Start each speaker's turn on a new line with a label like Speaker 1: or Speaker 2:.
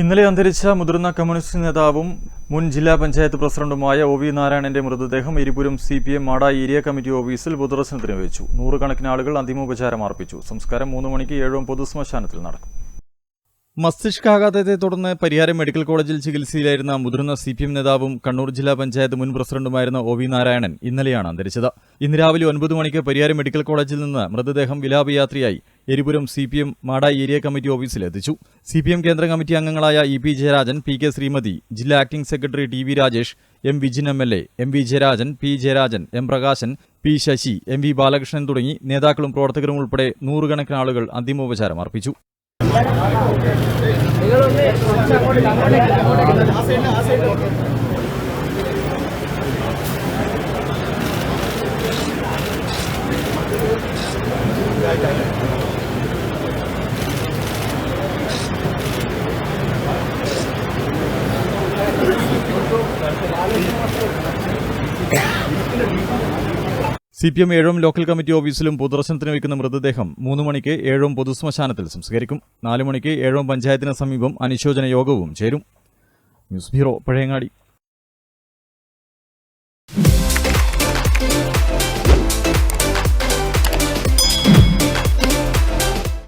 Speaker 1: ഇന്നലെ അന്തരിച്ച മുതിർന്ന കമ്മ്യൂണിസ്റ്റ് നേതാവും മുൻ ജില്ലാ പഞ്ചായത്ത് പ്രസിഡന്റുമായ ഒ വി നാരായണന്റെ മൃതദേഹം Eripuram C P M Mada area committee ഓഫീസിൽ പൊതുദർശനത്തിന് വെച്ചു. നൂറുകണക്കിന് ആളുകൾ അന്തിമോപചാരം അർപ്പിച്ചു. സംസ്കാരം മൂന്ന് മണിക്ക് ഏഴോം പൊതുശ്മശാനത്തിൽ നടക്കും. മസ്തിഷ്കാഘാതത്തെ തുടർന്ന് പരിയാരം മെഡിക്കൽ കോളേജിൽ ചികിത്സയിലായിരുന്ന മുതിർന്ന സി പി എം നേതാവും കണ്ണൂർ ജില്ലാ പഞ്ചായത്ത് മുൻ പ്രസിഡന്റുമായിരുന്ന ഒ വി നാരായണൻ ഇന്നലെയാണ് അന്തരിച്ചത്. ഇന്ന് രാവിലെ ഒൻപത് മണിക്ക് പരിയാരം മെഡിക്കൽ കോളേജിൽ നിന്ന് മൃതദേഹം വിലാപയാത്രയായി. Eripuram C P M Mada area committee ഓഫീസിലെത്തിച്ചു C P M കേന്ദ്ര കമ്മിറ്റി അംഗങ്ങളായ E P Jayarajan P K Sreemathi ജില്ലാ acting secretary T V Rajesh M Vijin M L A M V Jayarajan P Jayarajan M Prakashan P Sasi M V Balakrishnan തുടങ്ങി നേതാക്കളും പ്രവർത്തകരും ഉൾപ്പെടെ നൂറുകണക്കിന് ആളുകൾ അന്തിമോപചാരം അർപ്പിച്ചു. C P M Ezhome local committee ഓഫീസിലും പൊതുദർശനത്തിന് വയ്ക്കുന്ന മൃതദേഹം മൂന്ന് മണിക്ക് ഏഴോം പൊതുശ്മശാനത്തിൽ സംസ്കരിക്കും. നാല് മണിക്ക് ഏഴോം പഞ്ചായത്തിന് സമീപം അനുശോചന യോഗവും ചേരും. News bureau Pazhayangadi.